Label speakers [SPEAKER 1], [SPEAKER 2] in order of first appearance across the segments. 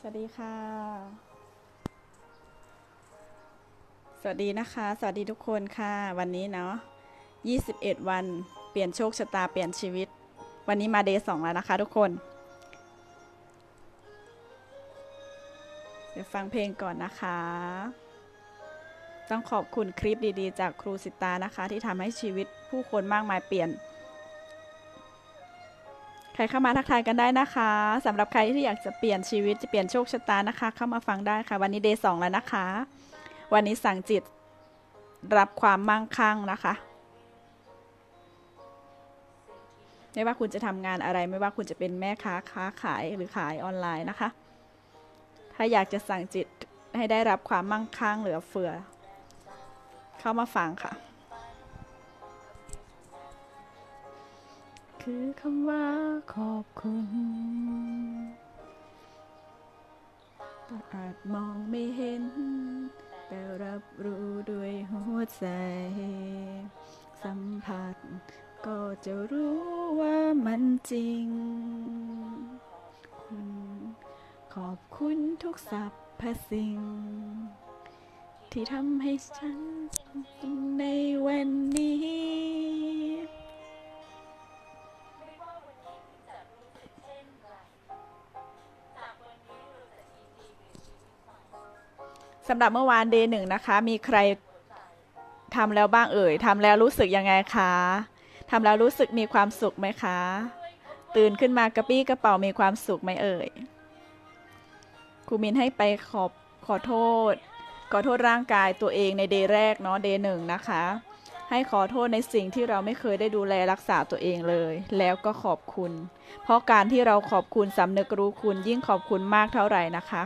[SPEAKER 1] สวัสดีค่ะ สวัสดีนะคะ สวัสดีทุกคนค่ะ วันนี้เนาะ21 วันเปลี่ยนโชคชะตาเปลี่ยนชีวิต วันนี้มาเดย์สองแล้วนะคะทุกคน เดี๋ยวฟังเพลงก่อนนะคะ ต้องขอบคุณคลิปดีๆ จากครูสิตานะคะ ที่ทำให้ชีวิตผู้คนมากมายเปลี่ยน ครเข้ามาทักทายกันได้นะคะสำหรับใครที่อยากจะเปลี่ยนชีวิตจะเปลี่ยนโชคชะตานะคะ เข้ามาฟังได้ค่ะ วันนี้เดย์สองแล้วนะคะ วันนี้สั่งจิตรับความมั่งคั่งนะคะ ไม่ว่าคุณจะทำงานอะไร ไม่ว่าคุณจะเป็นแม่ค้าค้าขายหรือขายออนไลน์นะคะ ถ้าอยากจะสั่งจิตให้ได้รับความมั่งคั่งเหลือเฟือ เข้ามาฟังค่ะ คือคำว่าขอบคุณแต่อาจมองไม่เห็น แต่รับรู้ด้วยหัวใจ สัมผัสก็จะรู้ว่ามันจริง คุณขอบคุณทุกสรรพสิ่ง ที่ทำให้ฉันในวันนี้ สำหรับเมื่อวานเดย์หนึ่งนะคะ มีใครทำแล้วบ้างเอ่ยทำแล้วรู้สึกยังไงคะทำแล้วรู้สึกมีความสุขไหมคะ ตื่นขึ้นมากระปี้กระเป๋ามีความสุขไหมเอ่ยครูมินให้ไปขอบขอโทษ ขอโทษร่างกายตัวเองในเดย์แรกเนาะเดย์หนึ่งนะคะ ให้ขอโทษในสิ่งที่เราไม่เคยได้ดูแลรักษาตัวเองเลย แล้วก็ขอบคุณ เพราะการที่เราขอบคุณสำนึกรู้คุณยิ่งขอบคุณมากเท่าไหร่นะคะ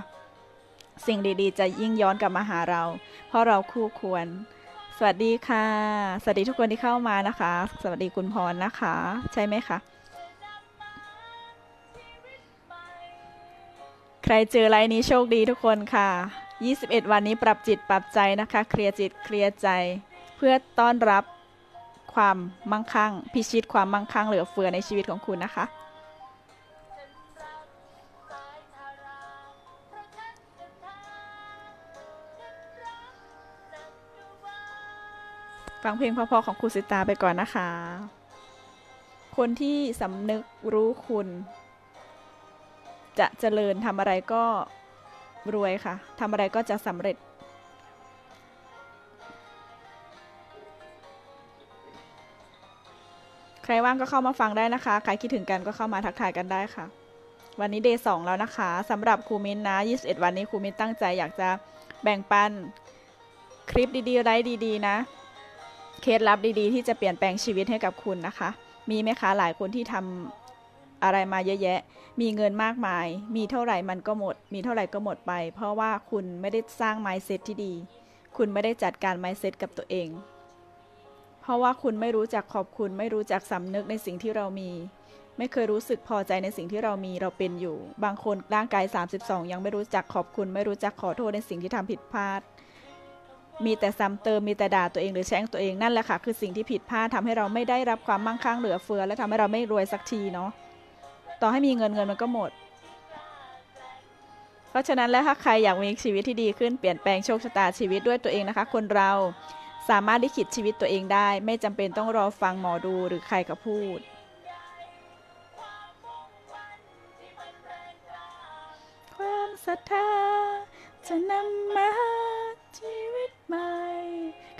[SPEAKER 1] สิ่งดีๆ จะยิ่งย้อนกลับมาหาเรา เพราะเราคู่ควร สวัสดีค่ะ สวัสดีทุกคนที่เข้ามานะคะ สวัสดีคุณพรนะคะ ใช่ไหมคะ ใครเจอไลน์นี้โชคดีทุกคนค่ะ 21 วันนี้ปรับจิตปรับใจนะคะ เคลียร์จิตเคลียร์ใจ เพื่อต้อนรับความมั่งคั่ง พิชิตความมั่งคั่งเหลือเฟือในชีวิตของคุณนะคะ ฟังเพลงพราะๆของครูสิตาไปก่อนนะคะ คนที่สำนึกรู้คุณ จะเจริญทำอะไรก็รวยค่ะทำอะไรก็จะสำเร็จ ใครว่างก็เข้ามาฟังได้นะคะ ใครคิดถึงกันก็เข้ามาทักทายกันได้ค่ะ วันนี้เดย์สองแล้วนะคะสำหรับครูมินนะ 21 วันนี้ครูมินตั้งใจอยากจะแบ่งปันคลิปดีๆไลฟ์ดีๆ นะ เคล็ดลับดีๆ ที่จะเปลี่ยนแปลงชีวิตให้กับคุณนะคะ มีไหมคะหลายคนที่ทำอะไรมาเยอะแยะ มีเงินมากมาย มีเท่าไหร่มันก็หมด มีเท่าไหร่ก็หมดไป เพราะว่าคุณไม่ได้สร้าง mindset ที่ดี คุณไม่ได้จัดการ mindset กับตัวเอง เพราะว่าคุณไม่รู้จักขอบคุณ ไม่รู้จักสำนึกในสิ่งที่เรามี ไม่เคยรู้สึกพอใจในสิ่งที่เรามีเราเป็นอยู่ บางคนร่างกาย 32 ยังไม่รู้จักขอบคุณ ไม่รู้จักขอโทษในสิ่งที่ทำผิดพลาด มีแต่ซ้ำเติมมีแต่ด่าตัวเองหรือแช่งตัวเองนั่นแหละค่ะ คือสิ่งที่ผิดพลาดทำให้เราไม่ได้รับความมั่งคั่งเหลือเฟือ และทำให้เราไม่รวยสักทีเนาะต่อให้มีเงินเงินมันก็หมด เพราะฉะนั้นแล้วถ้าใครอยากมีชีวิตที่ดีขึ้นเปลี่ยนแปลงโชคชะตาชีวิตด้วยตัวเองนะคะ คนเราสามารถลิขิตชีวิตตัวเองได้ ไม่จำเป็นต้องรอฟังหมอดูหรือใครก็พูดความศรัทธาจะนำมา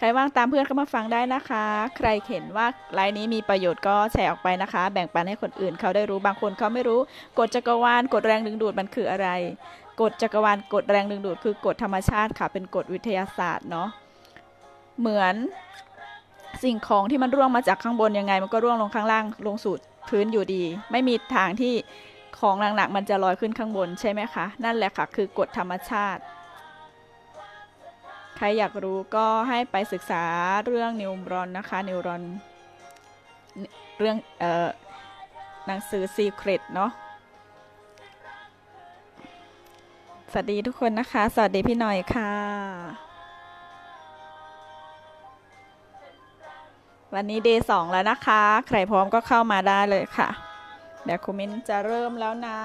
[SPEAKER 1] ครว่างตามเพื่อนก็มาฟังได้นะคะ ใครเห็นว่าไลน์นี้มีประโยชน์ก็แชร์ออกไปนะคะ แบ่งปันให้คนอื่นเขาได้รู้บางคนเขาไม่รู้ กฎจักรวาลกฎแรงดึงดูดมันคืออะไร กฎจักรวาลกฎแรงดึงดูดคือกฎธรรมชาติค่ะ เป็นกฎวิทยาศาสตร์เนาะเหมือนสิ่งของที่มันร่วงมาจากข้างบนยังไง มันก็ร่วงลงข้างล่างลงสู่พื้นอยู่ดี ไม่มีทางที่ของหนักๆมันจะลอยขึ้นข้างบนใช่ไหมคะ นั่นแหละค่ะคือกฎธรรมชาติ รอยากรู้ก็ให้ไปศึกษาเรื่องนิวรอนนะคะนิวรอนเรื่องเอ่อหนังสือ Secret เนาะสวัสดีทุกคนนะคะ สวัสดีพี่หน่อยค่ะ วันนี้เดย์สองแล้วนะคะ ใครพร้อมก็เข้ามาได้เลยค่ะ เดี๋ยวครูมินจะเริ่มแล้วนะ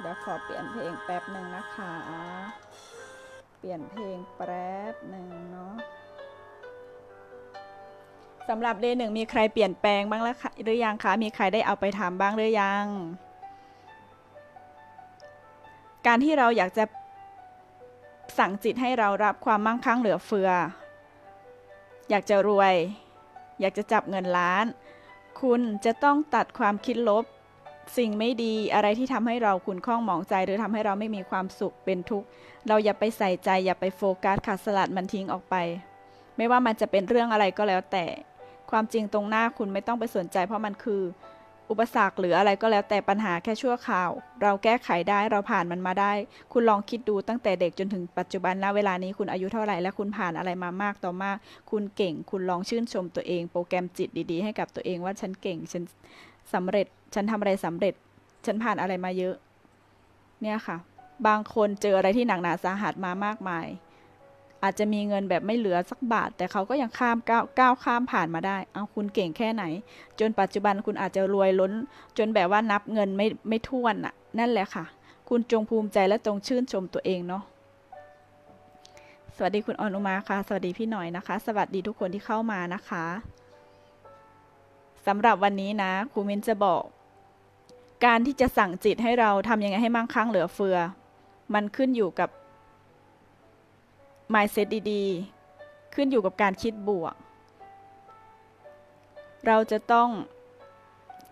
[SPEAKER 1] เดี๋ยวขอเปลี่ยนเพลงแป๊บหนึ่งนะคะ เปลี่ยนเพลงแป๊บหนึ่งเนาะสำหรับเดหนึ่งมีใครเปลี่ยนแปลงบ้างแล้วคะหรือยังคะ มีใครได้เอาไปทำบ้างหรือยัง การที่เราอยากจะสั่งจิตให้เรารับความมั่งคั่งเหลือเฟือ อยากจะรวย อยากจะจับเงินล้าน คุณจะต้องตัดความคิดลบ สิ่งไม่ดีอะไรที่ทำให้เราขุนข้องหมองใจ หรือทำให้เราไม่มีความสุขเป็นทุกข์ เราอย่าไปใส่ใจ อย่าไปโฟกัสค่ะสลัดมันทิ้งออกไป ไม่ว่ามันจะเป็นเรื่องอะไรก็แล้วแต่ ความจริงตรงหน้าคุณไม่ต้องไปสนใจ เพราะมันคือ อุปสรรคหรืออะไรก็แล้วแต่ปัญหาแค่ชั่วคราว เราแก้ไขได้เราผ่านมันมาได้ คุณลองคิดดูตั้งแต่เด็กจนถึงปัจจุบันณเวลานี้คุณอายุเท่าไหร่และคุณผ่านอะไรมามากต่อมาก คุณเก่ง คุณลองชื่นชมตัวเอง โปรแกรมจิตดี ๆ ให้กับตัวเองว่าฉันเก่งฉัน สำเร็จ ฉันทำอะไรสำเร็จ ฉันผ่านอะไรมาเยอะ เนี่ยค่ะ บางคนเจออะไรที่หนักหนาสาหัสมามากมาย อาจจะมีเงินแบบไม่เหลือสักบาท แต่เขาก็ยังข้ามก้าวก้าวข้ามผ่านมาได้ เอาคุณเก่งแค่ไหน จนปัจจุบันคุณอาจจะรวยล้น จนแบบว่านับเงินไม่ไม่ท้วนน่ะ นั่นแหละค่ะ คุณจงภูมิใจและจงชื่นชมตัวเองเนาะสวัสดีคุณออนุมาค่ะ สวัสดีพี่หน่อยนะคะ สวัสดีทุกคนที่เข้ามานะคะ สำหรับวันนี้นะครูมินจะบอก การที่จะสั่งจิตให้เราทำยังไงให้มั่งคั่งเหลือเฟือ มันขึ้นอยู่กับ mindset ดีๆ ขึ้นอยู่กับการคิดบวก เราจะต้อง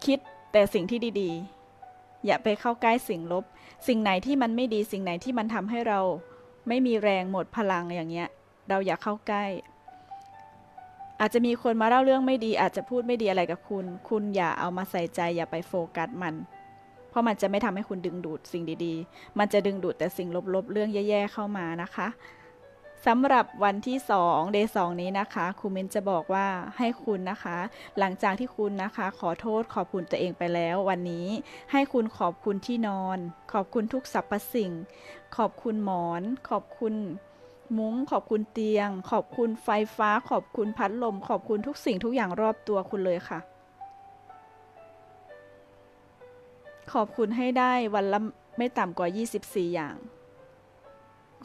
[SPEAKER 1] คิดแต่สิ่งที่ดีๆ อย่าไปเข้าใกล้สิ่งลบ สิ่งไหนที่มันไม่ดีสิ่งไหนที่มันทำให้เรา ไม่มีแรงหมดพลังอย่างเงี้ย เราอย่าเข้าใกล้ อาจจะมีคนมาเล่าเรื่องไม่ดี อาจจะพูดไม่ดีอะไรกับคุณ คุณอย่าเอามาใส่ใจอย่าไปโฟกัสมัน เพราะมันจะไม่ทำให้คุณดึงดูดสิ่งดีๆ มันจะดึงดูดแต่สิ่งลบๆ เรื่องแย่ๆเข้ามานะคะสำหรับวันที่2 day 2นี้นะคะครูมินจะบอกว่าให้คุณนะคะ หลังจากที่คุณนะคะ ขอโทษขอบคุณตัวเองไปแล้ว วันนี้ให้คุณขอบคุณที่นอน ขอบคุณทุกสรรพสิ่ง ขอบคุณหมอน ขอบคุณ มุ้ง ขอบคุณเตียง ขอบคุณไฟฟ้า ขอบคุณพัดลม ขอบคุณทุกสิ่งทุกอย่างรอบตัวคุณเลยค่ะ ขอบคุณให้ได้วันละไม่ต่ำกว่า 24 อย่าง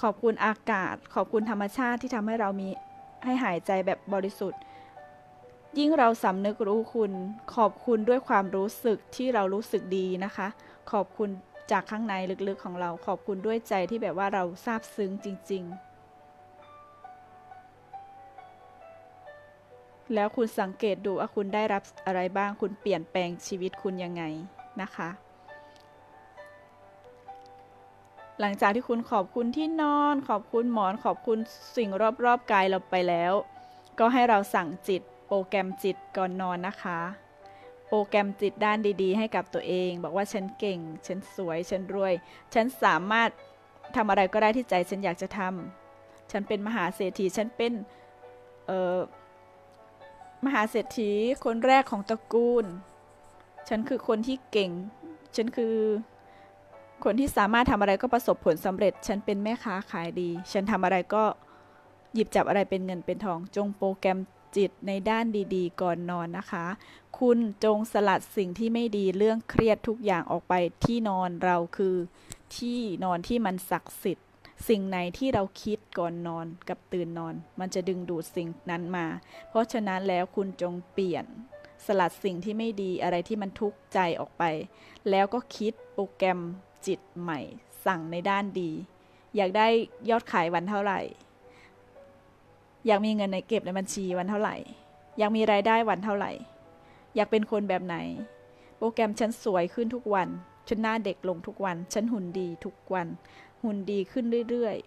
[SPEAKER 1] ขอบคุณอากาศ ขอบคุณธรรมชาติที่ทำให้เรามีให้หายใจแบบบริสุทธิ์ ยิ่งเราสำนึกรู้คุณ ขอบคุณด้วยความรู้สึกที่เรารู้สึกดีนะคะ ขอบคุณจากข้างในลึกๆของเรา ขอบคุณด้วยใจที่แบบว่าเราซาบซึ้งจริง ๆ แล้วคุณสังเกตดูว่าคุณได้รับอะไรบ้าง คุณเปลี่ยนแปลงชีวิตคุณยังไงนะคะ หลังจากที่คุณขอบคุณที่นอน ขอบคุณหมอน ขอบคุณสิ่งรอบๆกายเราไปแล้ว ก็ให้เราสั่งจิต โปรแกรมจิตก่อนนอนนะคะ โปรแกรมจิตด้านดี ๆ ให้กับตัวเอง บอกว่าฉันเก่ง ฉันสวย ฉันรวย ฉันสามารถทำอะไรก็ได้ที่ใจฉันอยากจะทำ ฉันเป็นมหาเศรษฐี ฉันเป็น เอ่อ มหาเศรษฐีคนแรกของตระกูล ฉันคือคนที่เก่ง ฉันคือคนที่สามารถทำอะไรก็ประสบผลสำเร็จ ฉันเป็นแม่ค้าขายดี ฉันทำอะไรก็หยิบจับอะไรเป็นเงินเป็นทอง จงโปรแกรมจิตในด้านดีๆ ก่อนนอนนะคะ คุณจงสลัดสิ่งที่ไม่ดีเรื่องเครียดทุกอย่างออกไปที่นอนเราคือที่นอนที่มันศักดิ์สิทธิ์ สิ่งไหนที่เราคิดก่อนนอนกับตื่นนอน มันจะดึงดูดสิ่งนั้นมา เพราะฉะนั้นแล้วคุณจงเปลี่ยน สลัดสิ่งที่ไม่ดีอะไรที่มันทุกข์ใจออกไป แล้วก็คิดโปรแกรมจิตใหม่ สั่งในด้านดี อยากได้ยอดขายวันเท่าไหร่ อยากมีเงินในเก็บในบัญชีวันเท่าไหร่ อยากมีรายได้วันเท่าไหร่ อยากเป็นคนแบบไหน โปรแกรมฉันสวยขึ้นทุกวันฉันหน้าเด็กลงทุกวัน ฉันหุ่นดีทุกวัน หุ่นดีขึ้นเรื่อย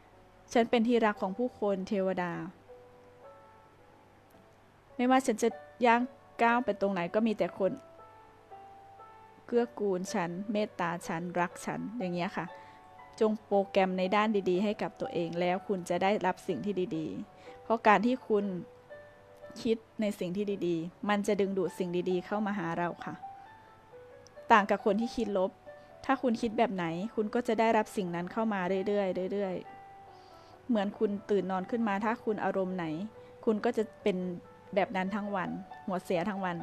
[SPEAKER 1] ๆ ฉันเป็นที่รักของผู้คนเทวดา ไม่ว่าฉันจะย่างก้าวไปตรงไหนก็มีแต่คน เกื้อกูลฉัน เมตตาฉัน รักฉัน อย่างเงี้ยค่ะ จงโปรแกรมในด้านดีๆ ให้กับตัวเองแล้วคุณจะได้รับสิ่งที่ดีๆ เพราะการที่คุณคิดในสิ่งที่ดีๆ มันจะดึงดูดสิ่งดีๆ เข้ามาหาเราค่ะ ต่างกับคนที่คิดลบ ถ้าคุณคิดแบบไหน คุณก็จะได้รับสิ่งนั้นเข้ามาเรื่อยๆเรื่อยๆ เหมือนคุณตื่นนอนขึ้นมา ถ้าคุณอารมณ์ไหน คุณก็จะเป็นแบบนั้นทั้งวัน หัวเสียทั้งวัน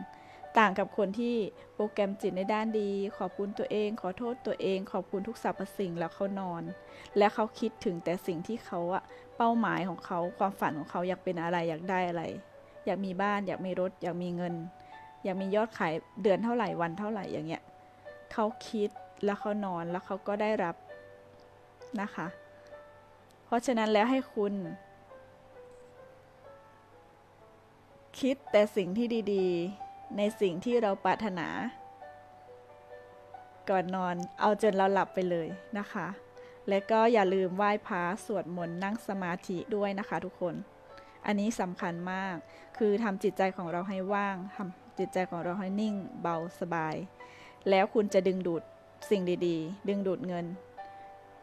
[SPEAKER 1] ต่างกับคนที่โปรแกรมจิตในด้านดี ขอบคุณตัวเอง ขอโทษตัวเอง ขอบคุณทุกสรรพสิ่งแล้วเขานอน และเขาคิดถึงแต่สิ่งที่เขาอะเป้าหมายของเขาความฝันของเขาอยากเป็นอะไรอยากได้อะไร อยากมีบ้านอยากมีรถ อยากมีเงิน อยากมียอดขายเดือนเท่าไหร่วันเท่าไหร่อย่างเงี้ยเขาคิด แล้วเขานอนแล้วเขาก็ได้รับนะคะ เพราะฉะนั้นแล้วให้คุณ คิดแต่สิ่งที่ดีๆ ในสิ่งที่เราปรารถนา ก่อนนอนเอาจนเราหลับไปเลยนะคะ และก็อย่าลืมไหว้พระสวดมนต์นั่งสมาธิด้วยนะคะทุกคน อันนี้สำคัญมาก คือทำจิตใจของเราให้ว่างทำจิตใจของเราให้นิ่งเบาสบาย แล้วคุณจะดึงดูด สิ่งดีๆ ดึงดูดเงิน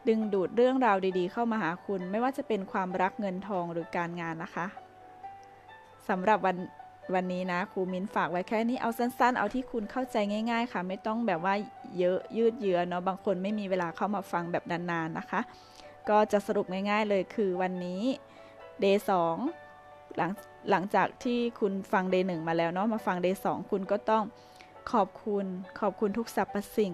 [SPEAKER 1] ดึงดูดเรื่องราวดีๆ เข้ามาหาคุณ ไม่ว่าจะเป็นความรักเงินทองหรือการงานนะคะสำหรับวันวันนี้นะครูมิ้นฝากไว้แค่นี้เอาสั้น ๆ เอาที่คุณเข้าใจง่าย ๆ ค่ะ ไม่ต้องแบบว่าเยอะยืดเยื้อเนาะบางคนไม่มีเวลาเข้ามาฟังแบบนานๆนะคะ ก็จะสรุปง่ายๆเลยคือวันนี้ day 2หลังหลังจากที่คุณฟัง day 1มาแล้วเนาะมาฟัง day 2คุณก็ต้องขอบคุณขอบคุณทุกสรรพสิ่ง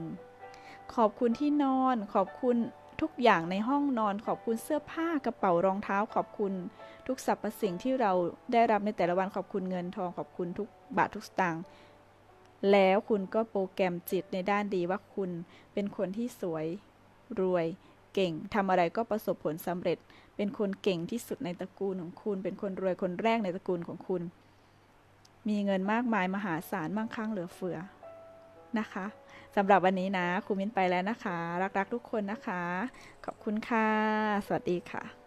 [SPEAKER 1] ขอบคุณที่นอน ขอบคุณทุกอย่างในห้องนอน ขอบคุณเสื้อผ้ากระเป๋ารองเท้า ขอบคุณทุกสรรพสิ่งที่เราได้รับในแต่ละวันขอบคุณเงินทองขอบคุณทุกบาททุกสตางค์แล้วคุณก็โปรแกรมจิตในด้านดีว่าคุณเป็นคนที่สวยรวยเก่งทำอะไรก็ประสบผลสำเร็จ เป็นคนเก่งที่สุดในตระกูลของคุณ เป็นคนรวยคนแรกในตระกูลของคุณ มีเงินมากมายมหาศาลมั่งคั่งเหลือเฟือนะคะ สำหรับวันนี้นะครูมิ้นไปแล้วนะคะ รักๆทุกคนนะคะ ขอบคุณค่ะ สวัสดีค่ะ